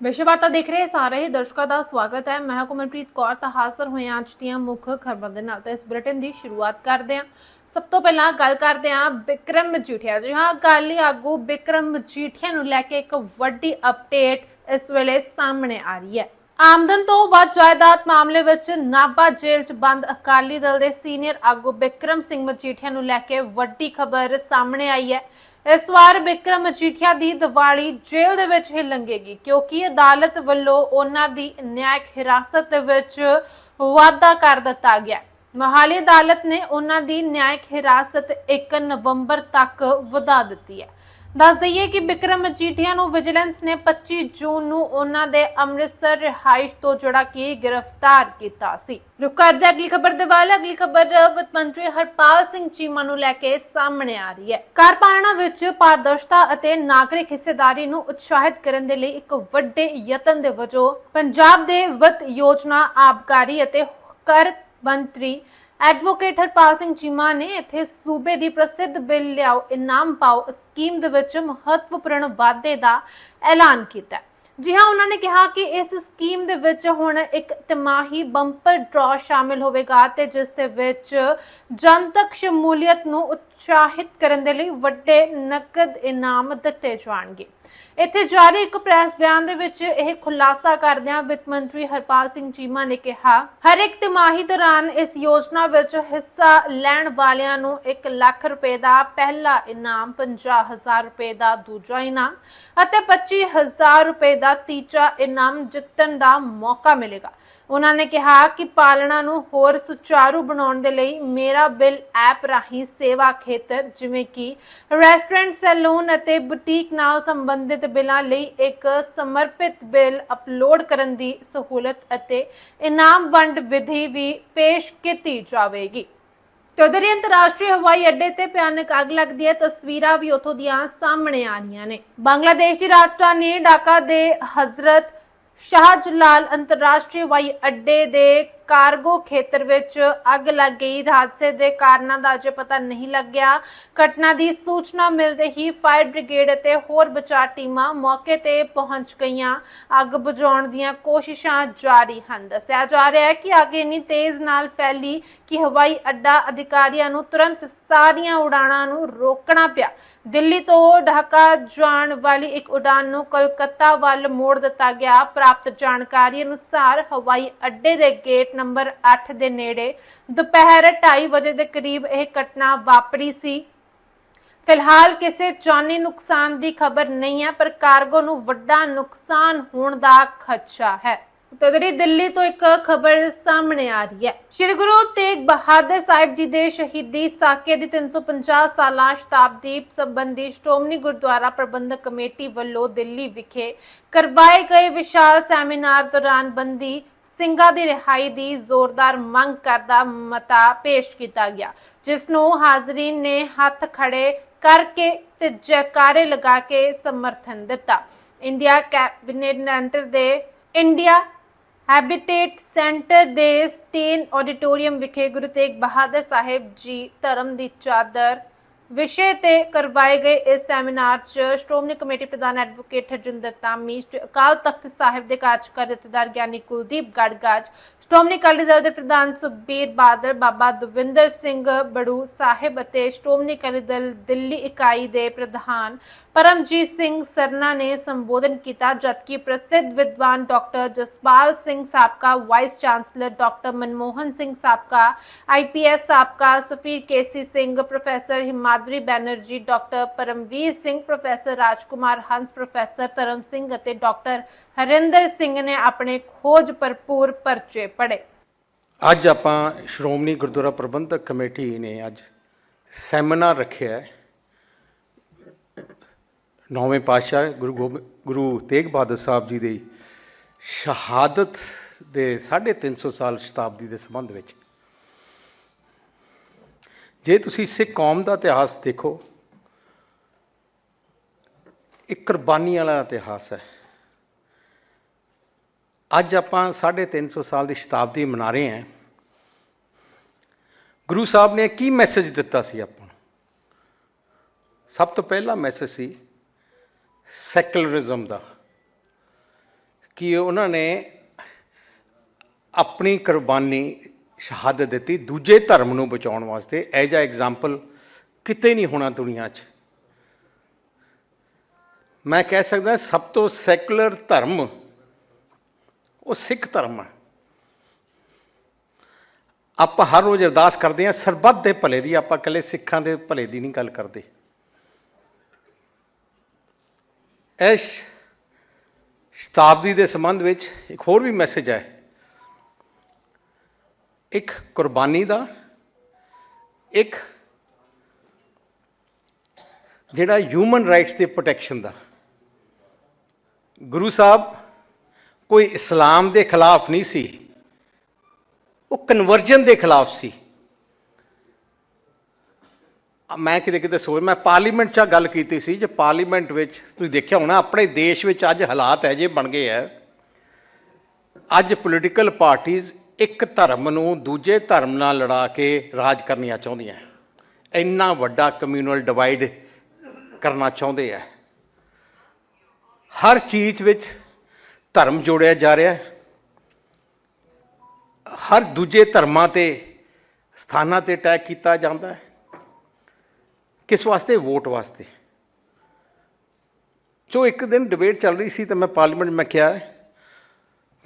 ਵਿਸ਼ਵਾਰਤਾ ਦੇਖ ਰਹੇ ਸਾਰੇ ਦਰਸ਼ਕਾਂ ਦਾ ਸਵਾਗਤ ਹੈ। ਮੈਂ ਕੁਮਲਪ੍ਰੀਤ ਕੌਰ, ਤਾਂ ਹਾਜ਼ਰ ਹੋਏ ਹਾਂ ਅੱਜ ਦੀਆਂ ਮੁੱਖ ਖਬਰਾਂ ਦੇ ਨਾਲ। ਤਾਂ ਇਸ ਬੁਲੇਟਿਨ ਦੀ ਸ਼ੁਰੂਆਤ ਕਰਦੇ ਹਾਂ। ਸਭ ਤੋਂ ਪਹਿਲਾਂ ਗੱਲ ਕਰਦੇ ਹਾਂ ਵਿਕਰਮ ਮਜੀਠੀਆ ਜੀ ਹਾਂ ਅਕਾਲੀ ਆਗੂ ਬਿਕਰਮ ਮਜੀਠੀਆ ਨੂੰ ਲੈ ਕੇ ਇੱਕ ਵੱਡੀ ਅਪਡੇਟ ਇਸ ਵੇਲੇ ਸਾਹਮਣੇ ਆ ਰਹੀ ਹੈ। ਆਮਦਨ ਤੋਂ ਵੱਧ ਜਾਇਦਾਦ ਮਾਮਲੇ ਵਿੱਚ ਨਾਭਾ ਜੇਲ੍ਹ 'ਚ ਬੰਦ ਅਕਾਲੀ ਦਲ ਦੇ ਸੀਨੀਅਰ ਆਗੂ ਬਿਕਰਮ ਸਿੰਘ ਮਜੀਠੀਆ ਨੂੰ ਲੈ ਕੇ ਵੱਡੀ ਖਬਰ ਸਾਹਮਣੇ ਆਈ ਹੈ। ਇਸ ਵਾਰ ਵਿਕਰਮ ਮਜੀਠੀਆ ਦੀ ਦੀਵਾਲੀ ਜੇਲ੍ਹ ਦੇ ਵਿੱਚ ਹੀ ਲੰਘੇਗੀ, ਕਿਉਂਕਿ ਅਦਾਲਤ ਵੱਲੋਂ ਉਹਨਾਂ ਦੀ ਨਿਆਇਕ ਹਿਰਾਸਤ ਵਿੱਚ ਵਾਅਦਾ ਕਰ ਦਿੱਤਾ ਗਿਆ ਹੈ। ਮੋਹਾਲੀ ਅਦਾਲਤ ਨੇ ਉਹਨਾਂ ਦੀ ਨਿਆਇਕ ਹਿਰਾਸਤ 1 ਨਵੰਬਰ ਤੱਕ ਵਧਾ ਦਿੱਤੀ ਹੈ ਦੱਸ ਦਈਏ ਕਿ ਵਿਕਰਮ ਮਜੀਠੀਆ ਨੂੰ ਵਿਜੀਲੈਂਸ ਨੇ 25 ਜੂਨ ਨੂੰ ਉਹਨਾਂ ਦੇ ਅੰਮ੍ਰਿਤਸਰ ਰਿਹਾਇਸ਼ ਤੋਂ ਜਿਹੜਾ ਕਿ ਗ੍ਰਿਫਤਾਰ ਕੀਤਾ ਸੀ। ਰੁਕ ਕਰਦੇ ਅਗਲੀ ਖਬਰ ਦੇ ਵੱਲ। ਅਗਲੀ ਖਬਰ ਵਿੱਤ ਮੰਤਰੀ ਹਰਪਾਲ ਸਿੰਘ ਚੀਮਾ ਨੂੰ ਲੈ ਕੇ ਸਾਹਮਣੇ ਆ ਰਹੀ ਹੈ। ਕਾਰਪਾਲਣਾ ਵਿੱਚ ਪਾਰਦਰਸ਼ਤਾ ਅਤੇ ਨਾਗਰਿਕ ਹਿੱਸੇਦਾਰੀ ਨੂੰ ਉਤਸ਼ਾਹਿਤ ਕਰਨ ਦੇ ਲਈ ਇੱਕ ਵੱਡੇ ਯਤਨ ਦੇ ਵਜੋਂ ਪੰਜਾਬ ਦੇ ਵਿੱਤ ਯੋਜਨਾ ਆਬਕਾਰੀ ਅਤੇ ਕਰ ਮੰਤਰੀ ਐਡਵੋਕੇਟ ਹਰਪਾਲ ਸਿੰਘ ਚੀਮਾ ਨੇ ਇੱਥੇ ਸੂਬੇ ਦੀ ਪ੍ਰਸਿੱਧ ਬਿੱਲ ਲਿਆਓ ਇਨਾਮ ਪਾਓ ਸਕੀਮ ਦੇ ਵਿੱਚ ਮਹੱਤਵਪੂਰਨ ਵਾਧੇ ਦਾ ਐਲਾਨ ਕੀਤਾ ਹੈ। ਜੀ ਹਾਂ, ਉਹਨਾਂ ਨੇ ਕਿਹਾ ਕਿ ਇਸ ਸਕੀਮ ਦੇ ਵਿੱਚ ਹੁਣ ਇੱਕ ਤਿਮਾਹੀ ਬੰਪਰ ਡਰਾ ਸ਼ਾਮਿਲ ਹੋਵੇਗਾ ਤੇ ਜਿਸ ਦੇ ਵਿੱਚ ਜਨਤਕ ਸ਼ਮੂਲੀਅਤ ਨੂੰ ਉਤਸ਼ਾਹਿਤ ਕਰਨ ਦੇ ਲਈ ਵੱਡੇ ਨਕਦ ਇਨਾਮ ਦਿੱਤੇ ਜਾਣਗੇ ਇੱਥੇ ਜਾਰੀ ਇੱਕ ਪ੍ਰੈਸ ਬਿਆਨ ਦੇ ਵਿੱਚ ਇਹ ਖੁਲਾਸਾ ਕਰਦਿਆਂ ਵਿੱਤ ਮੰਤਰੀ ਹਰਪਾਲ ਸਿੰਘ ਚੀਮਾ ਨੇ ਕਿਹਾ ਹਰ ਇੱਕ ਤਿਮਾਹੀ ਦੌਰਾਨ ਇਸ ਯੋਜਨਾ ਵਿੱਚ ਹਿੱਸਾ ਲੈਣ ਵਾਲਿਆਂ ਨੂੰ 1 ਲੱਖ ਰੁਪਏ ਦਾ ਪਹਿਲਾ ਇਨਾਮ 50000 ਰੁਪਏ ਦਾ ਦੂਜਾ ਇਨਾਮ ਅਤੇ 25000 ਰੁਪਏ ਦਾ ਤੀਜਾ ਇਨਾਮ ਜਿੱਤਣ ਦਾ ਮੌਕਾ ਮਿਲੇਗਾ। ਉਹਨਾਂ ਨੇ ਕਿਹਾ ਕਿ ਪਾਲਣਾ ਨੂੰ ਹੋਰ ਸੁਚਾਰੂ ਬਣਾਉਣ ਦੇ ਲਈ ਮੇਰਾ ਬਿੱਲ ਐਪ ਰਾਹੀਂ ਸੇਵਾ ਖੇਤਰ, ਜਿਵੇਂ ਕਿ ਰੈਸਟੋਰੈਂਟ ਸੈਲੂਨ ਅਤੇ ਬੁਟੀਕ ਨਾਲ ਸੰਬੰਧਿਤ ਬਿੱਲਾਂ ਲਈ ਇੱਕ ਸਮਰਪਿਤ ਬਿੱਲ ਅਪਲੋਡ ਕਰਨ ਦੀ ਸਹੂਲਤ ਅਤੇ ਇਨਾਮ ਵੰਡ ਵਿਧੀ ਵੀ ਪੇਸ਼ ਕੀਤੀ ਜਾਵੇਗੀ। ਤੇ ਉਧਰ ਹੀ ਅੰਤਰਰਾਸ਼ਟਰੀ ਹਵਾਈ ਅੱਡੇ ਤੇ ਭਿਆਨਕ ਅੱਗ ਲੱਗਦੀ ਹੈ, ਤਸਵੀਰਾਂ ਵੀ ਉੱਥੋਂ ਦੀਆਂ ਸਾਹਮਣੇ ਆ ਰਹੀਆਂ ਨੇ। ਬੰਗਲਾਦੇਸ਼ ਦੀ ਰਾਜਧਾਨੀ ਢਾਕਾ ਦੇ ਹਜ਼ਰਤ ਸ਼ਾਹਜਲਾਲ ਅੰਤਰਰਾਸ਼ਟਰੀ ਹਵਾਈ ਅੱਡੇ ਦੇ ਕਾਰਗੋ ਖੇਤਰ ਵਿੱਚ ਅੱਗ ਲੱਗ ਗਈ। ਹਾਦਸੇ ਦੇ ਕਾਰਨਾਂ ਦਾ ਅਜੇ ਪਤਾ ਨਹੀਂ ਲੱਗਿਆ। ਘਟਨਾ ਦੀ ਸੂਚਨਾ ਮਿਲਦੇ ਹੀ ਫਾਇਰ ਬ੍ਰਿਗੇਡ ਅਤੇ ਹੋਰ ਬਚਾਅ ਟੀਮਾਂ ਮੌਕੇ ਤੇ ਪਹੁੰਚ ਗਈਆਂ। ਅੱਗ ਬੁਝਾਉਣ ਦੀਆਂ ਕੋਸ਼ਿਸ਼ਾਂ ਜਾਰੀ ਹਨ। ਦੱਸਿਆ ਜਾ ਰਿਹਾ ਹੈ ਕਿ ਅੱਗ ਇੰਨੀ ਤੇਜ਼ ਨਾਲ ਫੈਲੀ ਕਿ ਹਵਾਈ ਅੱਡਾ ਅਧਿਕਾਰੀਆਂ ਨੂੰ ਤੁਰੰਤ ਸਾਰੀਆਂ ਉਡਾਣਾਂ ਨੂੰ ਰੋਕਣਾ ਪਿਆ। ਦਿੱਲੀ ਤੋਂ ਢਾਕਾ ਜਾਣ ਵਾਲੀ ਇੱਕ ਉਡਾਨ ਨੂੰ ਕਲਕੱਤਾ ਵੱਲ ਮੋੜ ਦਿੱਤਾ ਗਿਆ। ਪ੍ਰਾਪਤ ਜਾਣਕਾਰੀ ਅਨੁਸਾਰ ਹਵਾਈ ਅੱਡੇ ਦੇ ਗੇਟ ਨੰਬਰ 8 ਦੇ ਨੇੜੇ ਦੁਪਹਿਰ 2:30 ਵਜੇ ਦੇ ਕਰੀਬ ਇਹ ਘਟਨਾ ਵਾਪਰੀ ਸੀ। ਫਿਲਹਾਲ ਕਿਸੇ ਜਾਨੀ ਨੁਕਸਾਨ ਦੀ ਖਬਰ ਨਹੀਂ ਹੈ, ਪਰ ਕਾਰਗੋ ਨੂੰ ਵੱਡਾ ਨੁਕਸਾਨ ਹੋਣ ਦਾ ਖਦਸ਼ਾ ਹੈ। ਤਦਰੀ ਦਿੱਲੀ ਤੋਂ ਇੱਕ ਖਬਰ ਸਾਹਮਣੇ ਆ ਰਹੀ ਹੈ। ਸ਼੍ਰੀ ਗੁਰੂ ਤੇਗ ਬਹਾਦਰ ਸਾਹਿਬ ਜੀ ਦੇ ਸ਼ਹੀਦੀ ਸਾਕੇ ਦੀ 350 ਸਾਲਾ ਸ਼ਤਾਬਦੀ ਸੰਬੰਧੀ ਸ਼੍ਰੋਮਣੀ ਗੁਰਦੁਆਰਾ ਪ੍ਰਬੰਧਕ ਕਮੇਟੀ ਵੱਲੋਂ ਦਿੱਲੀ ਵਿਖੇ ਕਰਵਾਏ ਗਏ ਵਿਸ਼ਾਲ ਸੈਮੀਨਾਰ ਦੌਰਾਨ ਬੰਦੀ ਸਿੰਘਾਂ ਦੀ ਰਿਹਾਈ ਦੀ ਜ਼ੋਰਦਾਰ ਮੰਗ ਕਰਦਾ ਮਤਾ ਪੇਸ਼ ਕੀਤਾ ਗਿਆ ਜਿਸ ਨੂੰ ਹਾਜ਼ਰੀਨ ਨੇ ਹੱਥ ਖੜੇ ਕਰਕੇ ਤੇ ਜੈਕਾਰੇ ਲਗਾ ਕੇ ਸਮਰਥਨ ਦਿੱਤਾ। ਇੰਡੀਆ ਕੈਬਨਿਟ ਮੰਤਰੀ ਦੇ ਇੰਡੀਆ ਹੈਬਿਟੇਟ ਸੈਂਟਰ ਦੇ ਸਟੇਨ ਆਡੀਟੋਰੀਅਮ ਵਿਖੇ ਗੁਰੂ ਤੇਗ ਬਹਾਦਰ ਸਾਹਿਬ ਜੀ ਧਰਮ ਦੀ ਚਾਦਰ ਵਿਸ਼ੇ ਤੇ ਕਰਵਾਏ ਗਏ ਇਸ ਸੈਮੀਨਾਰ 'ਚ ਸ਼੍ਰੋਮਣੀ ਕਮੇਟੀ ਪ੍ਰਧਾਨ ਐਡਵੋਕੇਟ ਹਰਜਿੰਦਰ ਤਾਮੀ ਅਕਾਲ ਤਖਤ ਸਾਹਿਬ ਦੇ ਕਾਰਜਕਾਰੀ ਜਥੇਦਾਰ ਗਿਆਨੀ ਕੁਲਦੀਪ ਗੜਗਾਜ, ਸ਼੍ਰੋਮਣੀ ਅਕਾਲੀ ਦਲ ਦੇ ਪ੍ਰਧਾਨ ਸੁਖਬੀਰ ਬਾਦਲ, ਬਾਬਾ ਦਵਿੰਦਰ ਸਿੰਘ ਬੜੂ ਸਾਹਿਬ ਅਤੇ ਸ਼੍ਰੋਮਣੀ ਅਕਾਲੀ ਦਲ ਦਿੱਲੀ ਇਕਾਈ ਦੇ ਪ੍ਰਧਾਨ ਪਰਮਜੀਤ ਸਿੰਘ ਸਰਨਾ ਨੇ ਸੰਬੋਧਨ ਕੀਤਾ, ਜਦਕਿ ਪ੍ਰਸਿੱਧ ਵਿਦਵਾਨ ਡਾਕਟਰ ਜਸਪਾਲ ਸਿੰਘ ਸਾਬਕਾ, vice chancellor doctor Manmohan Singh ਸਾਬਕਾ ਆਈਪੀਐਸ ਸਾਬਕਾ, ਸਫੀਰ KC Singh, professor Himadri Banerjee, doctor Paramvir Singh, professor Rajkumar Hans, professor Dharam Singh ਅਤੇ ਡਾਕਟਰ ਹਰਿੰਦਰ ਸਿੰਘ ਨੇ ਆਪਣੇ ਖੋਜ ਭਰਪੂਰ ਪਰਚੇ ਪੜੇ ਅੱਜ ਆਪਾਂ ਸ਼੍ਰੋਮਣੀ ਗੁਰਦੁਆਰਾ ਪ੍ਰਬੰਧਕ ਕਮੇਟੀ ਨੇ ਅੱਜ ਸੈਮੀਨਾਰ ਰੱਖਿਆ ਹੈ। ਨੌਵੇਂ ਪਾਤਸ਼ਾਹ ਗੁਰੂ ਗੋਬਿੰਦ ਗੁਰੂ ਤੇਗ ਬਹਾਦਰ ਸਾਹਿਬ ਜੀ ਦੀ ਸ਼ਹਾਦਤ ਦੇ 350 ਸਾਲ ਸ਼ਤਾਬਦੀ ਦੇ ਸੰਬੰਧ ਵਿੱਚ। ਜੇ ਤੁਸੀਂ ਸਿੱਖ ਕੌਮ ਦਾ ਇਤਿਹਾਸ ਦੇਖੋ ਇਹ ਕੁਰਬਾਨੀ ਵਾਲਾ ਇਤਿਹਾਸ ਹੈ। ਅੱਜ ਆਪਾਂ 350 ਸਾਲ ਦੀ ਸ਼ਤਾਬਦੀ ਮਨਾ ਰਹੇ ਹਾਂ। ਗੁਰੂ ਸਾਹਿਬ ਨੇ ਕੀ ਮੈਸੇਜ ਦਿੱਤਾ ਸੀ ਆਪਾਂ ਨੂੰ? ਸਭ ਤੋਂ ਪਹਿਲਾ ਮੈਸੇਜ ਸੀ ਸੈਕੂਲਰਿਜ਼ਮ ਦਾ, ਕਿ ਉਹਨਾਂ ਨੇ ਆਪਣੀ ਕੁਰਬਾਨੀ ਸ਼ਹਾਦਤ ਦਿੱਤੀ ਦੂਜੇ ਧਰਮ ਨੂੰ ਬਚਾਉਣ ਵਾਸਤੇ। ਐਜ ਆ ਐਗਜ਼ਾਮਪਲ ਕਿਤੇ ਨਹੀਂ ਹੋਣਾ ਦੁਨੀਆ 'ਚ। ਮੈਂ ਕਹਿ ਸਕਦਾ ਸਭ ਤੋਂ ਸੈਕੂਲਰ ਧਰਮ ਉਹ ਸਿੱਖ ਧਰਮ ਹੈ। ਆਪਾਂ ਹਰ ਰੋਜ਼ ਅਰਦਾਸ ਕਰਦੇ ਹਾਂ, ਸਰਬੱਤ ਦੇ ਭਲੇ ਦੀ, ਆਪਾਂ ਇਕੱਲੇ ਸਿੱਖਾਂ ਦੇ ਭਲੇ ਦੀ ਨਹੀਂ ਗੱਲ ਕਰਦੇ। ਇਸ ਸ਼ਤਾਬਦੀ ਦੇ ਸੰਬੰਧ ਵਿੱਚ ਇੱਕ ਹੋਰ ਵੀ ਮੈਸੇਜ ਹੈ। ਇੱਕ ਕੁਰਬਾਨੀ ਦਾ, ਇੱਕ ਜਿਹੜਾ ਹਿਊਮਨ ਰਾਈਟਸ ਦੇ ਪ੍ਰੋਟੈਕਸ਼ਨ ਦਾ। ਗੁਰੂ ਸਾਹਿਬ ਕੋਈ ਇਸਲਾਮ ਦੇ ਖਿਲਾਫ ਨਹੀਂ ਸੀ, ਉਹ ਕਨਵਰਜਨ ਦੇ ਖਿਲਾਫ ਸੀ। ਮੈਂ ਕਿਤੇ ਕਿਤੇ ਸੋਚ, ਮੈਂ ਪਾਰਲੀਮੈਂਟ 'ਚ ਗੱਲ ਕੀਤੀ ਸੀ, ਜੇ ਪਾਰਲੀਮੈਂਟ ਵਿੱਚ ਤੁਸੀਂ ਦੇਖਿਆ ਹੋਣਾ, ਆਪਣੇ ਦੇਸ਼ ਵਿੱਚ ਅੱਜ ਹਾਲਾਤ ਹੈ ਜੇ ਬਣ ਗਏ ਹੈ ਅੱਜ ਪੋਲੀਟੀਕਲ ਪਾਰਟੀਆਂ ਇੱਕ ਧਰਮ ਨੂੰ ਦੂਜੇ ਧਰਮ ਨਾਲ ਲੜਾ ਕੇ ਰਾਜ ਕਰਨੀਆਂ ਚਾਹੁੰਦੀਆਂ ਇੰਨਾ ਵੱਡਾ ਕਮਿਊਨਲ ਡਿਵਾਈਡ ਕਰਨਾ ਚਾਹੁੰਦੇ ਆ। ਹਰ ਚੀਜ਼ ਵਿੱਚ ਧਰਮ ਜੋੜਿਆ ਜਾ ਰਿਹਾ ਹਰ ਦੂਜੇ ਧਰਮਾਂ ਤੇ ਸਥਾਨਾਂ ਤੇ ਅਟੈਕ ਕੀਤਾ ਜਾਂਦਾ ਹੈ। ਕਿਸ ਵਾਸਤੇ? ਵੋਟ ਵਾਸਤੇ। ਜੋ ਇੱਕ ਦਿਨ ਡਿਬੇਟ ਚੱਲ ਰਹੀ ਸੀ ਤਾਂ ਮੈਂ ਪਾਰਲੀਮੈਂਟ ਮੈਂ ਕਿਹਾ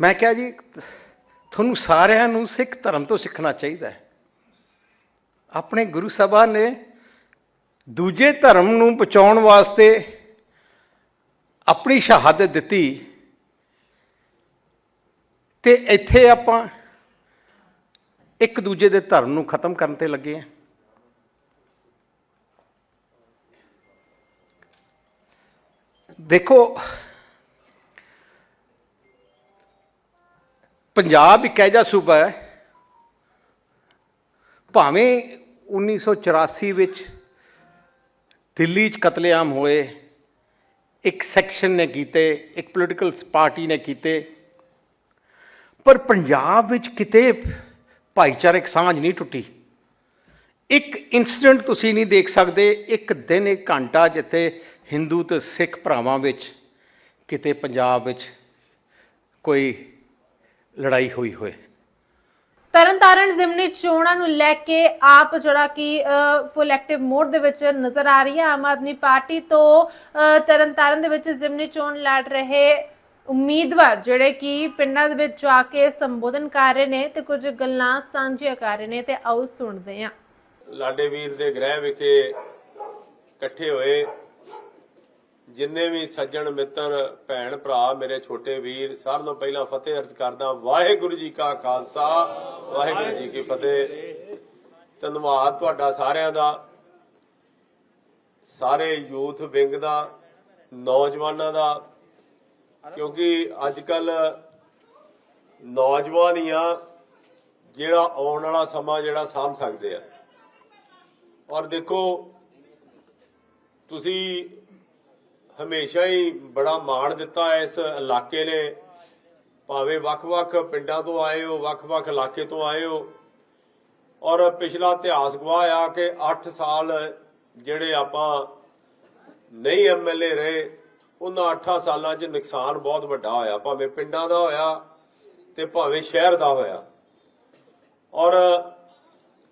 ਮੈਂ ਕਿਹਾ ਜੀ, ਤੁਹਾਨੂੰ ਸਾਰਿਆਂ ਨੂੰ ਸਿੱਖ ਧਰਮ ਤੋਂ ਸਿੱਖਣਾ ਚਾਹੀਦਾ ਹੈ। ਆਪਣੇ ਗੁਰੂ ਸਾਹਿਬਾਨ ਨੇ ਦੂਜੇ ਧਰਮ ਨੂੰ ਬਚਾਉਣ ਵਾਸਤੇ ਆਪਣੀ ਸ਼ਹਾਦਤ ਦਿੱਤੀ। ਤੇ ਇੱਥੇ ਆਪਾਂ ਇੱਕ ਦੂਜੇ ਦੇ ਧਰਮ ਨੂੰ ਖਤਮ ਕਰਨ ਤੇ ਲੱਗੇ ਆ ਦੇਖੋ, ਪੰਜਾਬ ਇੱਕ ਐਜਾ ਸੂਬਾ ਹੈ, ਭਾਵੇਂ 1984 ਵਿੱਚ ਦਿੱਲੀ 'ਚ ਕਤਲੇਆਮ ਹੋਏ, ਇੱਕ ਸੈਕਸ਼ਨ ਨੇ ਕੀਤੇ, ਇੱਕ ਪੋਲੀਟੀਕਲ ਪਾਰਟੀ ਨੇ ਕੀਤੇ, ਪਰ ਪੰਜਾਬ ਵਿੱਚ ਕਿਤੇ ਭਾਈਚਾਰਕ ਸਾਂਝ ਨਹੀਂ ਟੁੱਟੀ। ਇੱਕ ਇਨਸੀਡੈਂਟ ਤੁਸੀਂ ਨਹੀਂ ਦੇਖ ਸਕਦੇ, ਇੱਕ ਦਿਨ ਇੱਕ ਘੰਟਾ ਜਿੱਥੇ ਹਿੰਦੂ ਤੇ ਸਿੱਖ ਭਰਾਵਾਂ ਵਿੱਚ ਕਿਤੇ ਪੰਜਾਬ ਵਿੱਚ ਕੋਈ ਲੜਾਈ ਹੋਈ ਹੋਏ ਤਰਨਤਾਰਨ ਜ਼ਿਮਨੀ ਚੋਣਾਂ ਨੂੰ ਲੈ ਕੇ ਆਪ ਜਿਹੜਾ ਕਿ ਫੁੱਲ ਐਕਟਿਵ ਮੋਡ ਦੇ ਵਿੱਚ ਨਜ਼ਰ ਆ ਰਹੀ ਹੈ ਆਮ ਆਦਮੀ ਪਾਰਟੀ ਤੋਂ ਤਰਨਤਾਰਨ ਦੇ ਵਿੱਚ ਜ਼ਿਮਨੀ ਚੋਣ ਲੜ ਰਹੇ ਉਮੀਦਵਾਰ ਜਿਹੜੇ ਕਿ ਪਿੰਡਾਂ ਦੇ ਵਿੱਚ ਜਾ ਕੇ ਸੰਬੋਧਨ ਕਰ ਰਹੇ ਨੇ ਤੇ ਕੁਝ ਗੱਲਾਂ ਸਾਂਝੀਆਂ ਕਰ ਰਹੇ ਨੇ ਤੇ ਆਓ ਸੁਣਦੇ ਹਾਂ। ਲਾਡੇ ਵੀਰ ਦੇ ਗ੍ਰਹਿ ਵਿਖੇ ਇਕੱਠੇ ਹੋਏ ਜਿੰਨੇ ਵੀ ਸੱਜਣ, ਮਿੱਤਰ, ਭੈਣ, ਭਰਾ ਮੇਰੇ ਛੋਟੇ ਵੀਰ ਸਾਰਿਆਂ ਨੂੰ ਪਹਿਲਾਂ ਫਤਿਹ ਅਰਜ਼ ਕਰਦਾ ਵਾਹਿਗੁਰੂ ਜੀ ਕਾ ਖਾਲਸਾ, ਵਾਹਿਗੁਰੂ ਜੀ ਕੀ ਫਤਿਹ। ਧੰਨਵਾਦ ਤੁਹਾਡਾ ਸਾਰਿਆਂ ਦਾ। ਸਾਰੇ ਯੂਥ ਵਿੰਗ ਦਾ, ਨੌਜਵਾਨਾਂ ਦਾ, ਕਿਉਂਕਿ ਅੱਜ ਕੱਲ ਨੌਜਵਾਨ ਜਿਹੜਾ ਆਉਣ ਵਾਲਾ ਸਮਾਂ ਜਿਹੜਾ ਸਾਂਭ ਸਕਦੇ ਆ। ਔਰ ਦੇਖੋ, ਤੁਸੀਂ ਹਮੇਸ਼ਾ ਹੀ ਬੜਾ ਮਾਣ ਦਿੱਤਾ ਇਸ ਇਲਾਕੇ ਨੇ। ਭਾਵੇਂ ਵੱਖ-ਵੱਖ ਪਿੰਡਾਂ ਤੋਂ ਆਏ ਹੋ ਵੱਖ-ਵੱਖ ਇਲਾਕੇ ਤੋਂ ਆਏ ਹੋ। ਔਰ ਪਿਛਲਾ ਇਤਿਹਾਸ ਗਵਾਹ ਆ ਕਿ 8 ਸਾਲ ਜਿਹੜੇ ਆਪਾਂ ਨਹੀਂ ਐਮਐਲਏ ਰਹੇ, ਉਹਨਾਂ 8 ਸਾਲਾਂ 'ਚ ਨੁਕਸਾਨ ਬਹੁਤ ਵੱਡਾ ਹੋਇਆ। ਭਾਵੇਂ ਪਿੰਡਾਂ ਦਾ ਹੋਇਆ ਤੇ ਭਾਵੇਂ ਸ਼ਹਿਰ ਦਾ ਹੋਇਆ। ਔਰ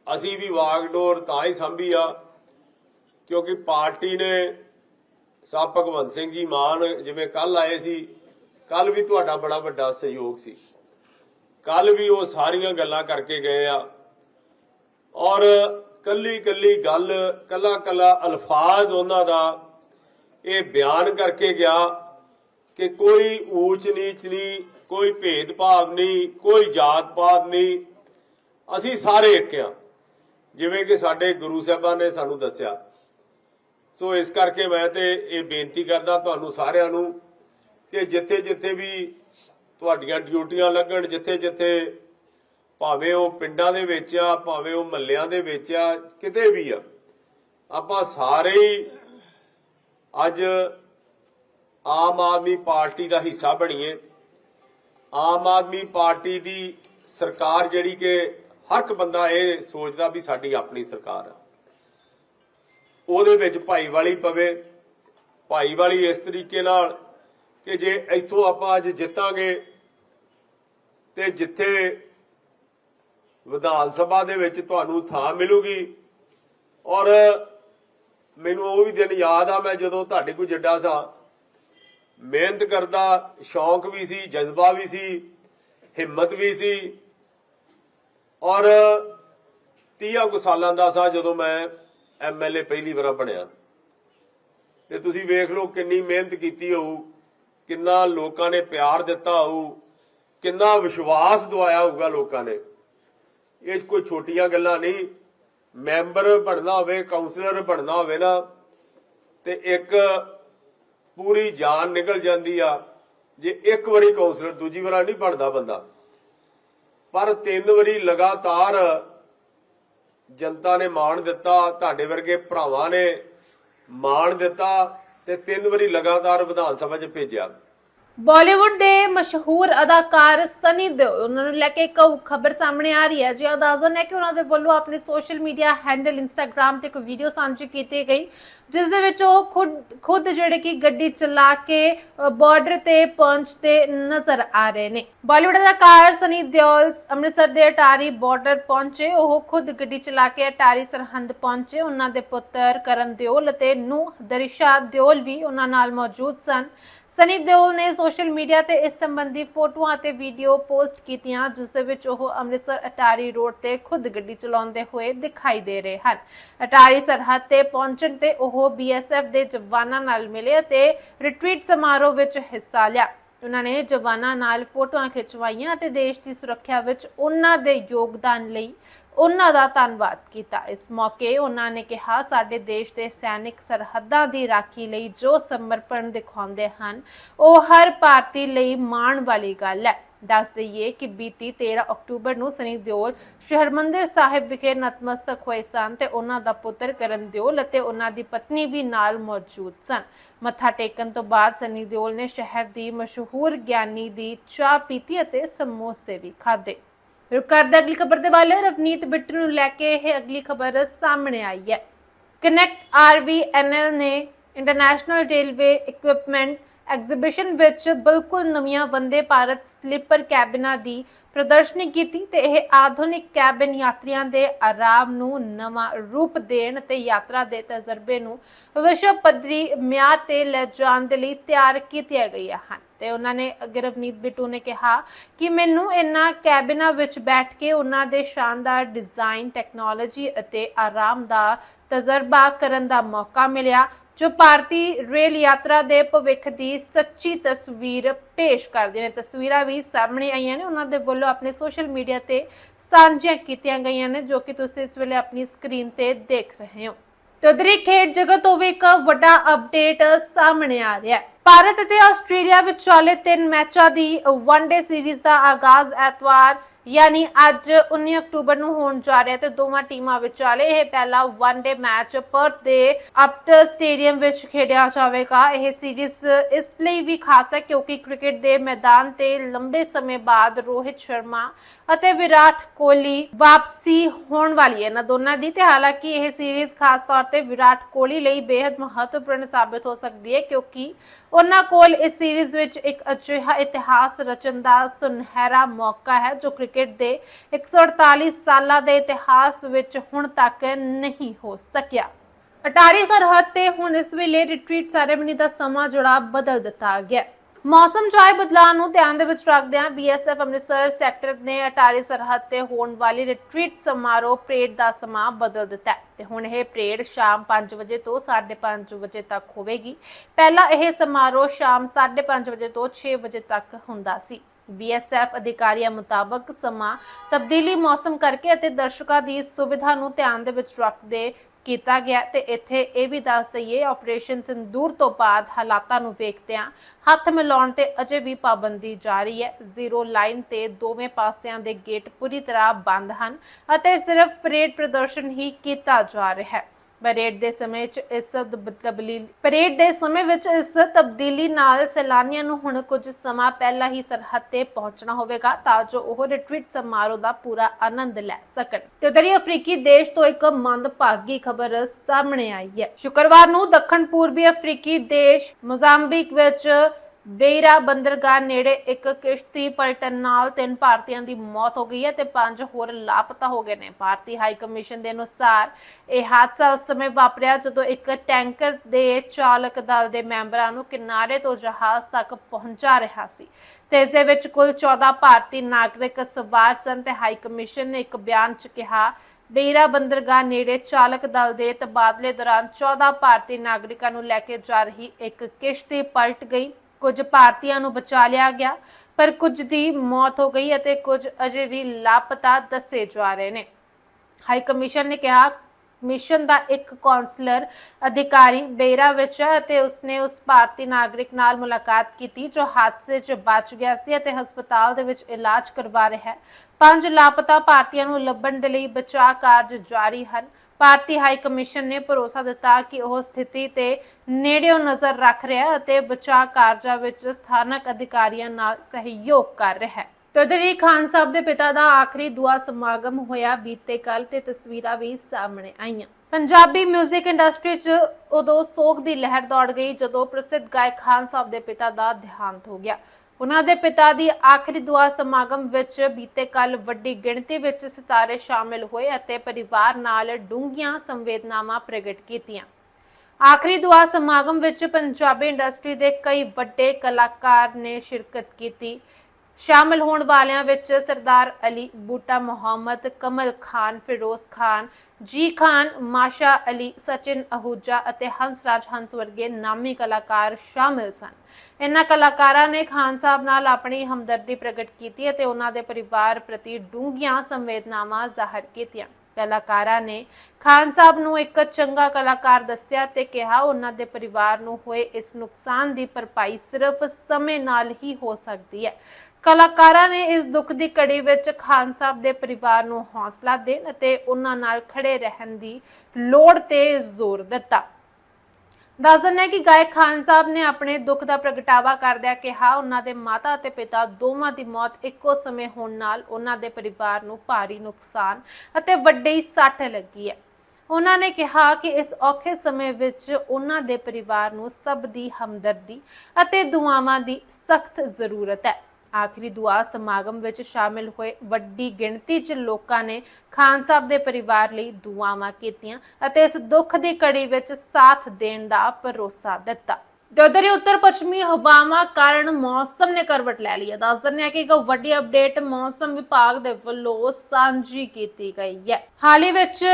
ਅਸੀਂ ਵੀ ਵਾਗਡੋਰ ਤਾਂ ਹੀ ਸੰਭੀ ਆ, ਕਿਉਂਕਿ ਪਾਰਟੀ ਨੇ ਸਾਹਿਬ ਭਗਵੰਤ ਸਿੰਘ ਜੀ ਮਾਨ ਜਿਵੇਂ ਕੱਲ ਆਏ ਸੀ ਕੱਲ ਵੀ ਤੁਹਾਡਾ ਬੜਾ ਵੱਡਾ ਸਹਿਯੋਗ ਸੀ। ਕੱਲ ਵੀ ਉਹ ਸਾਰੀਆਂ ਗੱਲਾਂ ਕਰਕੇ ਗਏ ਆ। ਔਰ ਕੱਲੀ ਕੱਲੀ ਗੱਲ ਕੱਲਾ ਕੱਲਾ ਅਲਫਾਜ਼ ਉਹਨਾਂ ਦਾ, ਇਹ ਬਿਆਨ ਕਰਕੇ ਗਿਆ ਕਿ ਕੋਈ ਊਚ ਨੀਚ ਨਹੀਂ, ਕੋਈ ਭੇਦਭਾਵ ਨਹੀਂ, ਕੋਈ ਜਾਤ ਪਾਤ ਨਹੀਂ। ਅਸੀਂ ਸਾਰੇ ਇੱਕ ਆ। ਜਿਵੇਂ ਕਿ ਸਾਡੇ ਗੁਰੂ ਸਾਹਿਬਾਨ ਨੇ ਸਾਨੂੰ ਦੱਸਿਆ ਸੋ ਇਸ ਕਰਕੇ ਮੈਂ ਤੇ ਇਹ ਬੇਨਤੀ ਕਰਦਾ ਤੁਹਾਨੂੰ ਸਾਰਿਆਂ ਨੂੰ ਕਿ ਜਿੱਥੇ ਜਿੱਥੇ ਵੀ ਤੁਹਾਡੀਆਂ ਡਿਊਟੀਆਂ ਲੱਗਣ, ਜਿੱਥੇ ਜਿੱਥੇ ਭਾਵੇਂ ਉਹ ਪਿੰਡਾਂ ਦੇ ਵਿੱਚ ਆ, ਭਾਵੇਂ ਉਹ ਮਹੱਲਿਆਂ ਦੇ ਵਿੱਚ ਆ, ਕਿਤੇ ਵੀ ਆ, ਆਪਾਂ ਸਾਰੇ ਹੀ ਅੱਜ ਆਮ ਆਦਮੀ ਪਾਰਟੀ ਦਾ ਹਿੱਸਾ ਬਣੀਏ। ਆਮ ਆਦਮੀ ਪਾਰਟੀ ਦੀ ਸਰਕਾਰ ਜਿਹੜੀ ਕਿ ਹਰ ਇੱਕ ਬੰਦਾ ਇਹ ਸੋਚਦਾ ਵੀ ਸਾਡੀ ਆਪਣੀ ਸਰਕਾਰ ਆ। ਉਹਦੇ ਵਿੱਚ ਭਾਈਵਾਲੀ ਪਵੇ ਭਾਈਵਾਲੀ ਇਸ ਤਰੀਕੇ ਨਾਲ ਕਿ ਜੇ ਇੱਥੋਂ ਆਪਾਂ ਅੱਜ ਜਿੱਤਾਂਗੇ ਤੇ ਜਿੱਥੇ ਵਿਧਾਨ ਸਭਾ ਦੇ ਵਿੱਚ ਤੁਹਾਨੂੰ ਥਾਂ ਮਿਲੂਗੀ। ਔਰ ਮੈਨੂੰ ਉਹ ਵੀ ਦਿਨ ਯਾਦ ਆ, ਮੈਂ ਜਦੋਂ ਤੁਹਾਡੇ ਕੋਲ ਜੱਡਾ ਸਾਂ, ਮਿਹਨਤ ਕਰਦਾ, ਸ਼ੌਂਕ ਵੀ ਸੀ, ਜਜ਼ਬਾ ਵੀ ਸੀ, ਹਿੰਮਤ ਵੀ ਸੀ। ਔਰ 30 ਕੁ ਸਾਲਾਂ ਦਾ ਸਾਂ ਜਦੋਂ ਮੈਂ ਐਮਐਲਏ ਪਹਿਲੀ ਵਾਰ ਬਣਿਆ। ਤੇ ਤੁਸੀਂ ਵੇਖ ਲਓ ਕਿੰਨੀ ਮਿਹਨਤ ਕੀਤੀ ਹੋਊ, ਕਿੰਨਾ ਲੋਕਾਂ ਨੇ ਪਿਆਰ ਦਿੱਤਾ ਹੋਊ, ਕਿੰਨਾ ਵਿਸ਼ਵਾਸ ਦਵਾਇਆ ਹੋਊਗਾ ਲੋਕਾਂ ਨੇ। ਇਹ ਕੋਈ ਛੋਟੀਆਂ ਗੱਲਾਂ ਨਹੀਂ, ਮੈਂਬਰ ਬਣਨਾ ਹੋਵੇ, ਕਾਉਂਸਲਰ ਬਣਨਾ ਹੋਵੇ ਨਾ, ਤੇ ਇੱਕ ਪੂਰੀ ਜਾਨ ਨਿਕਲ ਜਾਂਦੀ ਆ, ਜੇ ਇੱਕ ਵਾਰੀ ਕਾਉਂਸਲਰ, ਦੂਜੀ ਵਾਰ ਨਹੀਂ ਬਣਦਾ ਬੰਦਾ। ਪਰ ਤਿੰਨ ਵਾਰੀ ਲਗਾਤਾਰ ਜਨਤਾ ਨੇ ਮਾਣ ਦਿੱਤਾ, ਤੁਹਾਡੇ ਵਰਗੇ ਭਰਾਵਾਂ ਨੇ ਮਾਣ ਦਿੱਤਾ ਤੇ ਤਿੰਨ ਵਾਰੀ ਲਗਾਤਾਰ ਵਿਧਾਨ ਸਭਾ 'ਚ ਭੇਜਿਆ। ਬਾਲੀਵੁੱਡ ਦੇ ਮਸ਼ਹੂਰ ਅਦਾਕਾਰ ਸਨੀ ਦਿਓਲ, ਉਹਨਾਂ ਨੂੰ ਲੈ ਕੇ ਇੱਕ ਖਬਰ ਸਾਹਮਣੇ ਆ ਰਹੀ ਹੈ, ਜੀ ਅੰਦਾਜ਼ਨ ਹੈ ਕਿ ਉਹਨਾਂ ਦੇ ਵੱਲੋਂ ਆਪਣੇ ਸੋਸ਼ਲ ਮੀਡੀਆ ਹੈਂਡਲ ਇੰਸਟਾਗ੍ਰam ਤੇ ਇੱਕ ਵੀਡੀਓ ਸਾਂਝੀ ਕੀਤੀ ਗਈ, ਜਿਸ ਦੇ ਵਿੱਚ ਉਹ ਖੁਦ ਖੁਦ ਜਿਹੜੇ ਕਿ ਗੱਡੀ ਚਲਾ ਕੇ ਬਾਰਡਰ ਤੇ ਪਹੁੰਚ ਤੇ ਨਜ਼ਰ ਆ ਰਹੇ ਨੇ। ਬਾਲੀਵੁੱਡ ਅਦਾਕਾਰ ਸਨੀ ਦਿਓਲ ਅੰਮ੍ਰਿਤਸਰ ਦੇ ਅਟਾਰੀ ਬਾਰਡਰ ਪਹੁੰਚੇ, ਉਹ ਖੁਦ ਗੱਡੀ ਚਲਾ ਕੇ ਅਟਾਰੀ ਸਰਹੰਦ ਪਹੁੰਚੇ, ਉਹਨਾਂ ਦੇ ਪੁੱਤਰ ਕਰਨ ਦਿਓਲ ਅਤੇ ਨੂੰ ਦਰਿਸ਼ਾ ਦਿਓਲ ਵੀ ਉਹਨਾਂ ਨਾਲ ਮੌਜੂਦ ਸਨ। ਸਨੀ ਦਿਓਲ ਨੇ ਸੋਸ਼ਲ ਮੀਡੀਆ ਤੇ ਇਸ ਸੰਬੰਧੀ ਫੋਟੋਆਂ ਅਤੇ ਵੀਡੀਓ ਪੋਸਟ ਕੀਤੀਆਂ, ਜਿਸ ਦੇ ਵਿੱਚ ਉਹ ਅੰਮ੍ਰਿਤਸਰ ਅਟਾਰੀ ਰੋਡ ਤੇ ਖੁਦ ਗੱਡੀ ਚਲਾਉਂਦੇ ਹੋਏ ਦਿਖਾਈ ਦੇ ਰਹੇ ਹਨ। ਅਟਾਰੀ ਸਰਹੱਦ ਤੇ ਪਹੁੰਚਣ ਤੇ ਉਹ ਬੀਐਸਐਫ ਦੇ ਜਵਾਨਾਂ ਨਾਲ ਮਿਲੇ ਅਤੇ ਰਿਟਰੀਟ ਸਮਾਰੋਹ ਵਿੱਚ ਹਿੱਸਾ ਲਿਆ। ਉਹਨਾਂ ਨੇ ਜਵਾਨਾਂ ਨਾਲ ਫੋਟੋਆਂ ਖਿਚਵਾਈਆਂ ਅਤੇ ਦੇਸ਼ ਦੀ ਸੁਰੱਖਿਆ ਵਿੱਚ ਉਹਨਾਂ ਦੇ ਯੋਗਦਾਨ ਲਈ ਉਹਨਾਂ ਦਾ ਧੰਨਵਾਦ ਕੀਤਾ। ਇਸ ਮੌਕੇ ਉਹਨਾਂ ਨੇ ਕਿਹਾ, ਸਾਡੇ ਦੇਸ਼ ਦੇ ਸੈਨਿਕ ਸਰਹੱਦਾਂ ਦੀ ਰਾਖੀ ਲਈ ਜੋ ਸਮਰਪਣ ਦਿਖਾਉਂਦੇ ਹਨ, ਉਹ ਹਰ ਭਾਰਤੀ ਲਈ ਮਾਣ ਵਾਲੀ ਗੱਲ ਹੈ। ਦੱਸ ਦਈਏ ਕਿ ਬੀਤੀ 13 ਅਕਤੂਬਰ ਨੂੰ ਸਨੀ ਦਿਓਲ ਸ਼ਹਿਰਮੰਦਰ ਸਾਹਿਬ ਵਿਖੇ ਨਤਮਸਤਕ ਹੋਏ ਸਨ ਤੇ ਉਹਨਾਂ ਦਾ ਪੁੱਤਰ ਕਰਨ ਦਿਓਲ ਅਤੇ ਉਹਨਾਂ ਦੀ ਪਤਨੀ ਵੀ ਨਾਲ ਮੌਜੂਦ ਸਨ। ਮੱਥਾ ਟੇਕਣ ਤੋਂ ਬਾਅਦ ਸਨੀ ਦਿਓਲ ਨੇ ਸ਼ਹਿਰ ਦੀ ਮਸ਼ਹੂਰ ਗਿਆਨੀ ਦੀ ਚਾਹ ਪੀਤੀ ਅਤੇ ਸਮੋਸੇ ਵੀ ਖਾਧੇ। ਰੁਕ ਕਰਦੇ ਅਗਲੀ ਖਬਰ ਦੇ ਵੱਲ ਰਵਨੀਤ ਬਿੱਟੂ ਨੂੰ ਲੈ ਕੇ ਇਹ ਅਗਲੀ ਖਬਰ ਸਾਹਮਣੇ ਆਈ ਹੈ। ਕਨੈਕਟ ਆਰਵੀਐਨਐਲ ਨੇ ਇੰਟਰਨੈਸ਼ਨਲ ਰੇਲਵੇ ਇਕਵਿਪਮੈਂਟ ਐਗਜ਼ੀਬਿਸ਼ਨ ਵਿੱਚ ਬਿਲਕੁਲ ਨਵੀਆਂ ਵੰਦੇ ਭਾਰਤ ਸਲੀਪਰ ਕੈਬਿਨਾਂ ਦੀ ਪ੍ਰਦਰਸ਼ਨੀ ਕੀਤੀ ਤੇ ਇਹ ਆਧੁਨਿਕ ਕੈਬਿਨ ਯਾਤਰੀਆਂ ਦੇ ਆਰਾਮ ਨੂੰ ਨਵਾਂ ਰੂਪ ਦੇਣ ਤੇ ਯਾਤਰਾ ਦੇ ਤਜਰਬੇ ਨੂੰ ਵਿਸ਼ਵ ਪੱਧਰੀ ਮਿਆਰ ਤੇ ਲੈ ਜਾਣ ਦੇ ਲਈ ਤਿਆਰ ਕੀਤੀਆਂ ਗਈਆਂ ਹਨ। ਤੇ ਉਹਨਾਂ ਨੇ ਗਰਵਨੀਤ ਬਿੱਟੂ ਨੇ ਕਿਹਾ ਕਿ ਮੈਨੂੰ ਇਨ੍ਹਾਂ ਕੈਬਿਨਾਂ ਵਿੱਚ ਬੈਠ ਕੇ ਉਹਨਾਂ ਦੇ ਸ਼ਾਨਦਾਰ ਡਿਜ਼ਾਈਨ, ਟੈਕਨੋਲੋਜੀ ਅਤੇ ਆਰਾਮ ਦਾ ਤਜਰਬਾ ਕਰਨ ਦਾ ਮੌਕਾ ਮਿਲਿਆ। ਜੋ ਭਾਰਤੀ ਰੇਲ ਯਾਤਰਾ ਦੇ ਭਵਿੱਖ ਦੀ ਸੱਚੀ ਤਸਵੀਰ ਪੇਸ਼ ਕਰਦੇ ਨੇ। ਤਸਵੀਰਾਂ ਵੀ ਸਾਹਮਣੇ ਆਈਆਂ ਨੇ। ਉਹਨਾਂ ਦੇ ਵੱਲੋਂ ਆਪਣੇ ਸੋਸ਼ਲ ਮੀਡੀਆ ਤੇ ਸਾਂਝੀਆਂ ਕੀਤੀਆਂ ਗਈਆਂ ਨੇ, ਜੋ ਕਿ ਤੁਸੀਂ ਇਸ ਵੇਲੇ ਆਪਣੀ ਸਕਰੀਨ ਤੇ ਦੇਖ ਰਹੇ ਹੋ। ਤੇ ਖੇਡ ਜਗਤ ਤੋਂ ਵੀ ਇੱਕ ਵੱਡਾ ਅਪਡੇਟ ਸਾਹਮਣੇ ਆ ਰਿਹਾ ਹੈ। ਭਾਰਤ ਅਤੇ ਆਸਟ੍ਰੇਲੀਆ ਵਿਚਾਲੇ ਤਿੰਨ ਮੈਚਾਂ ਦੀ ਵਨਡੇ ਸੀਰੀਜ਼ ਦਾ ਆਗਾਜ਼ ਐਤਵਾਰ ਯਾਨੀ ਅੱਜ 19 ਅਕਤੂਬਰ ਨੂੰ ਹੋਣ ਜਾ ਰਿਹਾ ਤੇ ਦੋਵਾਂ ਟੀਮਾਂ ਵਿਚਾਲੇ ਇਹ ਪਹਿਲਾ ਵਨਡੇ ਮੈਚ ਪਰਥ ਦੇ ਅਪਟਰ ਸਟੇਡੀਅਮ ਵਿੱਚ ਖੇਡਿਆ ਜਾਵੇਗਾ। ਇਹ ਸੀਰੀਜ਼ ਇਸ ਲਈ ਵੀ ਖਾਸ ਹੈ ਕਿਉਂਕਿ ਕ੍ਰਿਕਟ ਦੇ ਮੈਦਾਨ ਤੇ ਲੰਬੇ ਸਮੇਂ ਬਾਅਦ ਰੋਹਿਤ ਸ਼ਰਮਾ ਅਤੇ ਵਿਰਾਟ ਕੋਹਲੀ ਵਾਪਸੀ ਹੋਣ ਵਾਲੀ ਹੈ ਇਹਨਾਂ ਦੋਨਾਂ ਦੀ। ਤੇ ਹਾਲਾਂਕਿ ਇਹ ਸੀਰੀਜ਼ ਖਾਸ ਤੌਰ ਤੇ ਵਿਰਾਟ ਕੋਹਲੀ ਲਈ ਬੇहद ਮਹੱਤਵਪੂਰਨ ਸਾਬਤ ਹੋ ਸਕਦੀ ਹੈ ਕਿਉਂਕਿ ਉਹਨਾਂ ਕੋਲ ਇਸ ਸੀਰੀਜ਼ ਵਿੱਚ ਇੱਕ ਅਜਿਹਾ ਇਤਿਹਾਸ ਰਚਨ ਦਾ ਸੁਨਹਿਰਾ ਮੌਕਾ ਹੈ ਜੋ ਕ੍ਰਿਕਟ ਦੇ 148 ਸਾਲਾਂ ਦੇ ਇਤਿਹਾਸ ਵਿੱਚ ਹੁਣ ਤੱਕ ਨਹੀਂ ਹੋ ਸਕਿਆ। ਅਟਾਰੀ ਸਰਹੱਦ ਤੇ ਹੁਣ ਇਸ ਵੇਲੇ ਰਿਟਰੀਟ ਸੈਰੇਮਨੀ ਦਾ ਸਮਾਂ ਜਿਹੜਾ ਬਦਲ ਦਿੱਤਾ ਗਿਆ ਮੌਸਮ 'ਚ ਆਏ ਬਦਲਾਅ ਨੂੰ ਧਿਆਨ ਦੇ ਵਿੱਚ ਰੱਖਦਿਆਂ ਬੀਐਸਐਫ ਅੰਮ੍ਰਿਤਸਰ ਸੈਕਟਰ ਨੇ ਅਟਾਰੀ ਸਰਹੱਦ ਤੇ ਹੋਣ ਵਾਲੀ ਰਿਟਰੀਟ ਸਮਾਰੋਹ ਪਰੇਡ ਦਾ ਸਮਾਂ ਬਦਲ ਦਿੱਤਾ ਤੇ ਹੁਣ ਇਹ ਪਰੇਡ ਸ਼ਾਮ 5 ਵਜੇ ਤੋਂ 5:30 ਵਜੇ ਤੱਕ ਹੋਵੇਗੀ। ਪਹਿਲਾਂ ਇਹ ਸਮਾਰੋਹ ਸ਼ਾਮ 5:30 ਵਜੇ ਤੋਂ 6 ਵਜੇ ਤੱਕ ਹੁੰਦਾ ਸੀ। ਬੀਐਸਐਫ ਅਧਿਕਾਰੀਆਂ ਮੁਤਾਬਕ ਸਮਾਂ ਤਬਦੀਲੀ ਮੌਸਮ ਕਰਕੇ ਅਤੇ ਦਰਸ਼ਕਾਂ ਦੀ ਸੁਵਿਧਾ ਨੂੰ ਧਿਆਨ ਦੇ ਵਿੱਚ ਰੱਖਦੇ ਕੀਤਾ ਗਿਆ ਤੇ ਇੱਥੇ ਇਹ ਵੀ ਦੱਸ ਦਈਏ ਆਪਰੇਸ਼ਨ ਤੰਦੂਰ ਤੋਂ ਬਾਅਦ ਹਾਲਾਤਾਂ ਨੂੰ ਵੇਖਦਿਆਂ ਹੱਥ ਮਿਲਾਉਣ ਤੇ ਅਜੇ ਵੀ ਪਾਬੰਦੀ ਜਾਰੀ ਹੈ। ਜ਼ੀਰੋ ਲਾਈਨ ਤੇ ਦੋਵੇਂ ਪਾਸਿਆਂ ਦੇ ਗੇਟ ਪੂਰੀ ਤਰ੍ਹਾਂ ਬੰਦ ਹਨ ਅਤੇ ਸਿਰਫ ਪਰੇਡ ਪ੍ਰਦਰਸ਼ਨ ਹੀ ਕੀਤਾ ਜਾ ਰਿਹਾ ਹੈ। ਪਰੇਡ ਦੇ ਸਮੇਂ 'ਚ ਇਸ ਤਬਦੀਲੀ, ਪਰੇਡ ਦੇ ਸਮੇਂ ਵਿੱਚ ਇਸ ਤਬਦੀਲੀ ਨਾਲ ਸੈਲਾਨੀਆਂ ਨੂੰ ਹੁਣ ਕੁਝ ਸਮਾਂ ਪਹਿਲਾਂ ਹੀ ਸਰਹੱਦ ਤੇ ਪਹੁੰਚਣਾ ਹੋਵੇਗਾ ਤਾਂ ਜੋ ਉਹ ਰਿਟਰੀਟ ਸਮਾਰੋਹ ਦਾ ਪੂਰਾ ਆਨੰਦ ਲੈ ਸਕਣ। ਤੇ ਉਧਰੀ ਅਫਰੀਕੀ ਦੇਸ਼ ਤੋਂ ਇੱਕ ਮੰਦਭਾਗੀ ਖਬਰ ਸਾਹਮਣੇ ਆਈ ਹੈ। ਸ਼ੁੱਕਰਵਾਰ ਨੂੰ ਦੱਖਣ ਪੂਰਬੀ ਅਫਰੀਕੀ ਦੇਸ਼ ਮੋਜ਼ਾਂਬੀਕ ਵਿੱਚ ਬੇਰਾ ਬੰਦਰਗਾਹ ਨੇੜੇ ਇੱਕ ਕਿਸ਼ਤੀ ਪਲਟਣ ਨਾਲ ਤਿੰਨ ਭਾਰਤੀਆਂ ਦੀ ਮੌਤ ਹੋ ਗਈ ਹੈ ਤੇ ਪੰਜ ਹੋਰ ਲਾਪਤਾ ਹੋ ਗਏ ਨੇ। ਭਾਰਤੀ ਹਾਈ ਕਮਿਸ਼ਨ ਦੇ ਅਨੁਸਾਰ ਇਹ ਹਾਦਸਾ ਉਸ ਸਮੇਂ ਵਾਪਰਿਆ ਜਦੋਂ ਇੱਕ ਟੈਂਕਰ ਦੇ ਚਾਲਕ ਦਲ ਦੇ ਮੈਂਬਰਾਂ ਨੂੰ ਕਿਨਾਰੇ ਤੋਂ ਜਹਾਜ਼ ਤੱਕ ਪਹੁੰਚਾ ਰਿਹਾ ਸੀ। ਤੇ ਇਸ ਦੇ ਵਿੱਚ ਕੁੱਲ 14 ਭਾਰਤੀ ਨਾਗਰਿਕ ਸਵਾਰ ਸਨ ਤੇ ਹਾਈ ਕਮਿਸ਼ਨ ਨੇ ਇੱਕ ਬਿਆਨ 'ਚ ਕਿਹਾ ਬੇਰਾ ਬੰਦਰਗਾਹ ਨੇੜੇ ਚਾਲਕ ਦਲ ਦੇ ਤਬਾਦਲੇ ਦੌਰਾਨ 14 ਭਾਰਤੀ ਨਾਗਰਿਕਾਂ ਨੂੰ ਲੈ ਕੇ ਜਾ ਰਹੀ ਇੱਕ ਕਿਸ਼ਤੀ ਪਲਟ ਗਈ। ਕੁਝ ਭਾਰਤੀਆਂ ਨੂੰ ਬਚਾ ਲਿਆ ਗਿਆ, ਪਰ ਕੁਝ ਦੀ ਮੌਤ ਹੋ ਗਈ ਅਤੇ ਕੁਝ ਅਜੇ ਵੀ ਲਾਪਤਾ ਦੱਸੇ ਜਾ ਰਹੇ ਨੇ। ਹਾਈ ਕਮਿਸ਼ਨ ਨੇ ਕਿਹਾ, ਮਿਸ਼ਨ ਦਾ ਇੱਕ ਕਾਉਂਸਲਰ ਅਧਿਕਾਰੀ ਬੇਰਾ ਵਿੱਚ ਹੈ ਅਤੇ ਉਸਨੇ ਉਸ ਭਾਰਤੀ ਨਾਗਰਿਕ ਨਾਲ ਮੁਲਾਕਾਤ ਕੀਤੀ ਜੋ ਹਾਦਸੇ 'ਚ ਬਚ ਗਿਆ ਸੀ ਅਤੇ ਹਸਪਤਾਲ ਦੇ ਵਿੱਚ ਇਲਾਜ ਕਰਵਾ ਰਿਹਾ ਹੈ। ਪੰਜ ਲਾਪਤਾ ਭਾਰਤੀਆਂ ਨੂੰ ਲੱਭਣ ਦੇ ਲਈ ਬਚਾਅ ਕਾਰਜ ਜਾਰੀ ਹਨ। ਭਾਰਤੀ ਹਾਈ ਕਮਿਸ਼ਨ ਨੇ ਭਰੋਸਾ ਦਿੱਤਾ ਕਿ ਉਹ ਸਥਿਤੀ ਤੇ ਨੇੜਿਓਂ ਨਜ਼ਰ ਰੱਖ ਰਿਹਾ ਹੈ ਅਤੇ ਬਚਾਅ ਕਾਰਜਾਂ ਵਿੱਚ ਸਥਾਨਕ ਅਧਿਕਾਰੀਆਂ ਨਾਲ ਸਹਿਯੋਗ ਕਰ ਰਿਹਾ ਹੈ। ਤਦਰੀ ਖਾਨ ਸਾਹਿਬ ਦੇ ਪਿਤਾ ਦਾ ਆਖਰੀ ਦੁਆ ਸਮਾਗਮ ਹੋਇਆ ਬੀਤੇ ਕੱਲ ਤੇ ਤਸਵੀਰਾਂ ਵੀ ਸਾਹਮਣੇ ਆਈਆਂ। ਪੰਜਾਬੀ 뮤직 ਇੰਡਸਟਰੀ 'ਚ ਉਦੋਂ ਸੋਗ ਦੀ ਲਹਿਰ ਦੌੜ ਗਈ ਜਦੋਂ ਪ੍ਰਸਿੱਧ ਗਾਇਕ ਖਾਨ ਸਾਹਿਬ ਦੇ ਪਿਤਾ ਦਾ ਦੇਹਾਂਤ ਹੋ ਗਿਆ। ਉਹਨਾਂ ਦੇ ਪਿਤਾ ਦੀ ਆਖਰੀ ਦੁਆ ਸਮਾਗਮ ਵਿੱਚ ਬੀਤੇ ਕੱਲ ਵੱਡੀ ਗਿਣਤੀ ਵਿੱਚ ਸਿਤਾਰੇ ਸ਼ਾਮਿਲ ਹੋਏ ਅਤੇ ਪਰਿਵਾਰ ਨਾਲ ਡੂੰਘੀਆਂ ਸੰਵੇਦਨਾਵਾਂ ਪ੍ਰਗਟ ਕੀਤੀਆਂ। ਆਖਰੀ ਦੁਆ ਸਮਾਗਮ ਵਿੱਚ ਪੰਜਾਬੀ ਇੰਡਸਟਰੀ ਦੇ ਕਈ ਵੱਡੇ ਕਲਾਕਾਰ ਨੇ ਸ਼ਿਰਕਤ ਕੀਤੀ। ਸ਼ਾਮਲ ਹੋਣ ਵਾਲਿਆਂ ਵਿੱਚ ਸਰਦਾਰ ਅਲੀ, ਬੂਟਾ ਮੁਹੰਮਦ, ਕਮਲ ਖਾਨ, ਫਿਰੋਜ਼ ਖਾਨ, ਜੀ ਖਾਨ, ਮਾਸ਼ਾ ਅਲੀ, ਸਚਿਨ ਅਹੂਜਾ ਅਤੇ ਹੰਸਰਾਜ ਹੰਸ ਵਰਗੇ ਨਾਮੀ ਕਲਾਕਾਰ ਸ਼ਾਮਿਲ ਸਨ। ਇਨ੍ਹਾਂ ਕਲਾਕਾਰਾਂ ਨੇ ਖਾਨ ਸਾਹਿਬ ਨਾਲ ਆਪਣੀ ਹਮਦਰਦੀ ਪ੍ਰਗਟ ਕੀਤੀ ਅਤੇ ਉਹਨਾਂ ਦੇ ਪਰਿਵਾਰ ਪ੍ਰਤੀ ਡੂੰਘੀਆਂ ਸੰਵੇਦਨਾਵਾਂ ਜ਼ਾਹਰ ਕੀਤੀਆਂ। ਕਲਾਕਾਰਾਂ ਨੇ ਖਾਨ ਸਾਹਿਬ ਨੂੰ ਇੱਕ ਚੰਗਾ ਕਲਾਕਾਰ ਦੱਸਿਆ ਤੇ ਕਿਹਾ, ਉਹਨਾਂ ਦੇ ਪਰਿਵਾਰ ਨੂੰ ਹੋਏ ਇਸ ਨੁਕਸਾਨ ਦੀ ਭਰਪਾਈ ਸਿਰਫ ਸਮੇਂ ਨਾਲ ਹੀ ਹੋ ਸਕਦੀ ਹੈ। ਕਲਾਕਾਰਾਂ ਨੇ ਇਸ ਦੁੱਖ ਦੀ ਘੜੀ ਵਿੱਚ ਖਾਨ ਸਾਹਿਬ ਦੇ ਪਰਿਵਾਰ ਨੂੰ ਹੌਸਲਾ ਦੇਣ ਅਤੇ ਉਹਨਾਂ ਨਾਲ ਖੜੇ ਰਹਿਣ ਦੀ ਲੋੜ ਤੇ ਜ਼ੋਰ ਦਿੱਤਾ। ਦੱਸ ਦਿੰਦੇ ਕਿ ਗਾਇਕ ਖਾਨ ਸਾਹਿਬ ਨੇ ਆਪਣੇ ਦੁੱਖ ਦਾ ਪ੍ਰਗਟਾਵਾ ਕਰਦਿਆਂ ਕਿਹਾ, ਉਹਨਾਂ ਦੇ ਮਾਤਾ ਅਤੇ ਪਿਤਾ ਦੋਵਾਂ ਦੀ ਮੌਤ ਇੱਕੋ ਸਮੇਂ ਹੋਣ ਨਾਲ ਉਹਨਾਂ ਦੇ ਪਰਿਵਾਰ ਨੂੰ ਭਾਰੀ ਨੁਕਸਾਨ ਅਤੇ ਵੱਡੀ ਸੱਟ ਲੱਗੀ ਹੈ। ਉਹਨਾਂ ਨੇ ਕਿਹਾ ਕਿ ਇਸ ਔਖੇ ਸਮੇਂ ਵਿੱਚ ਉਹਨਾਂ ਦੇ ਪਰਿਵਾਰ ਨੂੰ ਸਭ ਦੀ ਹਮਦਰਦੀ ਅਤੇ ਦੁਆਵਾਂ ਦੀ ਸਖਤ ਜ਼ਰੂਰਤ ਹੈ। ਆਖਰੀ ਦੁਆ ਸਮਾਗਮ ਵਿੱਚ ਸ਼ਾਮਿਲ ਹੋਏ ਵੱਡੀ ਗਿਣਤੀ 'ਚ ਲੋਕਾਂ ਨੇ ਖਾਨ ਸਾਹਿਬ ਦੇ ਪਰਿਵਾਰ ਲਈ ਦੁਆਵਾਂ ਕੀਤੀਆਂ ਅਤੇ ਇਸ ਦੁੱਖ ਦੀ ਘੜੀ ਵਿੱਚ ਸਾਥ ਦੇਣ ਦਾ ਭਰੋਸਾ ਦਿੱਤਾ। ਤੇ ਉਧਰ ਹੀ ਉੱਤਰ ਪੱਛਮੀ ਹਵਾਵਾਂ ਕਾਰਨ ਮੌਸਮ ਨੇ ਕਰਵਟ ਲੈ ਲਈ। ਹੈ ਦੱਸ ਦਿੰਦੇ ਆ ਕਿ ਇੱਕ ਵੱਡੀ ਅਪਡੇਟ ਮੌਸਮ ਵਿਭਾਗ ਦੇ ਵੱਲੋਂ ਸਾਂਝੀ ਕੀਤੀ ਗਈ ਹੈ। ਹਾਲ ਹੀ ਵਿੱਚ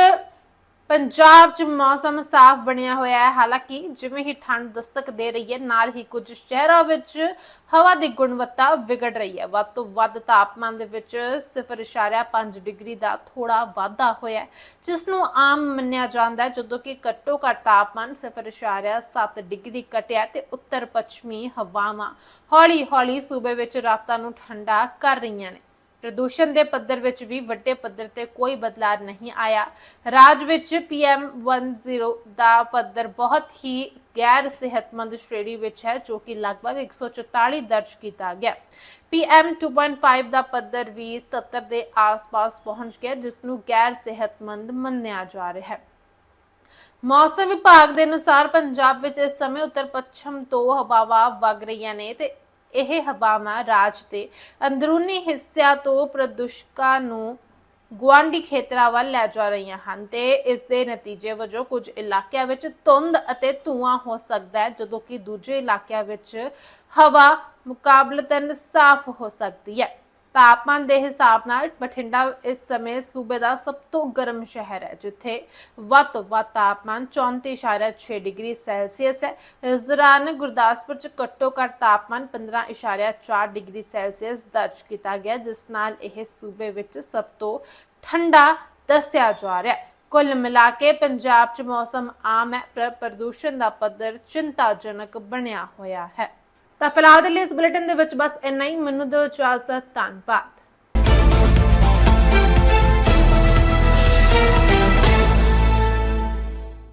ਪੰਜਾਬ 'ਚ ਮੌਸਮ ਸਾਫ਼ ਬਣਿਆ ਹੋਇਆ ਹੈ। ਹਾਲਾਂਕਿ ਜਿਵੇਂ ਹੀ ਠੰਡ ਦਸਤਕ ਦੇ ਰਹੀ ਹੈ, ਨਾਲ ਹੀ ਕੁਝ ਸ਼ਹਿਰਾਂ ਵਿੱਚ ਹਵਾ ਦੀ ਗੁਣਵੱਤਾ ਵਿਗੜ ਰਹੀ ਹੈ। ਵੱਧ ਤੋਂ ਵੱਧ ਤਾਪਮਾਨ ਦੇ ਵਿੱਚ 0.5 ਡਿਗਰੀ ਦਾ ਥੋੜਾ ਵਾਧਾ ਹੋਇਆ ਜਿਸ ਨੂੰ ਆਮ ਮੰਨਿਆ ਜਾਂਦਾ ਹੈ, ਜਦੋਂ ਕਿ ਘੱਟੋ ਘੱਟ ਤਾਪਮਾਨ 0.7 ਡਿਗਰੀ ਘਟਿਆ ਤੇ ਉੱਤਰ ਪੱਛਮੀ ਹਵਾਵਾਂ ਹੌਲੀ ਹੌਲੀ ਸੂਬੇ ਵਿੱਚ ਰਾਤਾਂ ਨੂੰ ਠੰਡਾ ਕਰ ਰਹੀਆਂ ਨੇ। ਪ੍ਰਦੂਸ਼ਣ ਦੇ ਪੱਧਰ ਵਿੱਚ ਵੀ ਵੱਡੇ ਪੱਧਰ ਤੇ ਕੋਈ ਬਦਲਾਅ ਨਹੀਂ ਆਇਆ। ਰਾਜ ਵਿੱਚ PM10 ਦਾ ਪੱਧਰ ਬਹੁਤ ਹੀ ਗੈਰ ਸਿਹਤਮੰਦ ਸ਼੍ਰੇਣੀ ਵਿੱਚ ਹੈ, ਜੋ ਕਿ ਲਗਭਗ 144 ਦਰਜ ਕੀਤਾ ਗਿਆ। PM 2.5 ਦਾ ਪੱਧਰ ਵੀ 77 ਦੇ ਆਸ-ਪਾਸ ਪਹੁੰਚ ਗਿਆ, ਜਿਸ ਨੂੰ ਗੈਰ ਸਿਹਤਮੰਦ ਮੰਨਿਆ ਜਾ ਰਿਹਾ ਹੈ। ਮੌਸਮ ਵਿਭਾਗ ਦੇ ਅਨੁਸਾਰ ਪੰਜਾਬ ਵਿੱਚ ਇਸ ਸਮੇਂ ਉੱਤਰ ਪੱਛਮ ਤੋਂ ਹਵਾਵਾਂ ਵਗ ਰਹੀਆਂ ਨੇ ਤੇ ਇਹ ਹਵਾਵਾਂ ਰਾਜ ਦੇ ਅੰਦਰੂਨੀ ਹਿੱਸਿਆਂ ਤੋਂ ਪ੍ਰਦੂਸ਼ਕਾਂ ਨੂੰ ਗੁਆਂਢੀ ਖੇਤਰਾਂ ਵੱਲ ਲੈ ਜਾ ਰਹੀਆਂ ਹਨ ਤੇ ਇਸ ਦੇ ਨਤੀਜੇ ਵਜੋਂ ਕੁਝ ਇਲਾਕਿਆਂ ਵਿੱਚ ਧੁੰਦ ਅਤੇ ਧੂਆਂ ਹੋ ਸਕਦਾ ਹੈ, ਜਦੋਂ ਕਿ ਦੂਜੇ ਇਲਾਕਿਆਂ ਵਿੱਚ ਹਵਾ ਮੁਕਾਬਲਤਨ ਸਾਫ਼ ਹੋ ਸਕਦੀ ਹੈ। ਤਾਪਮਾਨ ਦੇ ਹਿਸਾਬ ਨਾਲ ਬਠਿੰਡਾ ਇਸ ਸਮੇਂ ਸੂਬੇ ਦਾ ਸਭ ਤੋਂ ਗਰਮ ਸ਼ਹਿਰ ਹੈ, ਜਿੱਥੇ ਵੱਧ ਤੋਂ ਵੱਧ ਤਾਪਮਾਨ 34.6 ਡਿਗਰੀ ਸੈਲਸੀਅਸ ਹੈ। ਇਸ ਦੌਰਾਨ ਗੁਰਦਾਸਪੁਰ ਚ ਘੱਟੋ ਘੱਟ ਤਾਪਮਾਨ 15.4 ਡਿਗਰੀ ਸੈਲਸੀਅਸ ਦਰਜ ਕੀਤਾ ਗਿਆ, ਜਿਸ ਨਾਲ ਇਹ ਸੂਬੇ ਵਿੱਚ ਸਭ ਤੋਂ ਠੰਡਾ ਦੱਸਿਆ ਜਾ ਰਿਹਾ ਹੈ। ਕੁੱਲ ਮਿਲਾ ਕੇ ਪੰਜਾਬ 'ਚ ਮੌਸਮ ਆਮ ਹੈ, ਪਰ ਪ੍ਰਦੂਸ਼ਣ ਦਾ ਪੱਧਰ ਚਿੰਤਾਜਨਕ ਬਣਿਆ ਹੋਇਆ ਹੈ। ਤਾਂ ਫਿਲਹਾਲ ਦੇ ਲਈ ਇਸ ਬੁਲੇਟਿਨ ਦੇ ਵਿੱਚ ਬਸ ਇੰਨਾ ਹੀ। ਮੈਨੂੰ ਦਿਓ ਇਜਾਜ਼ਤ, ਧੰਨਵਾਦ।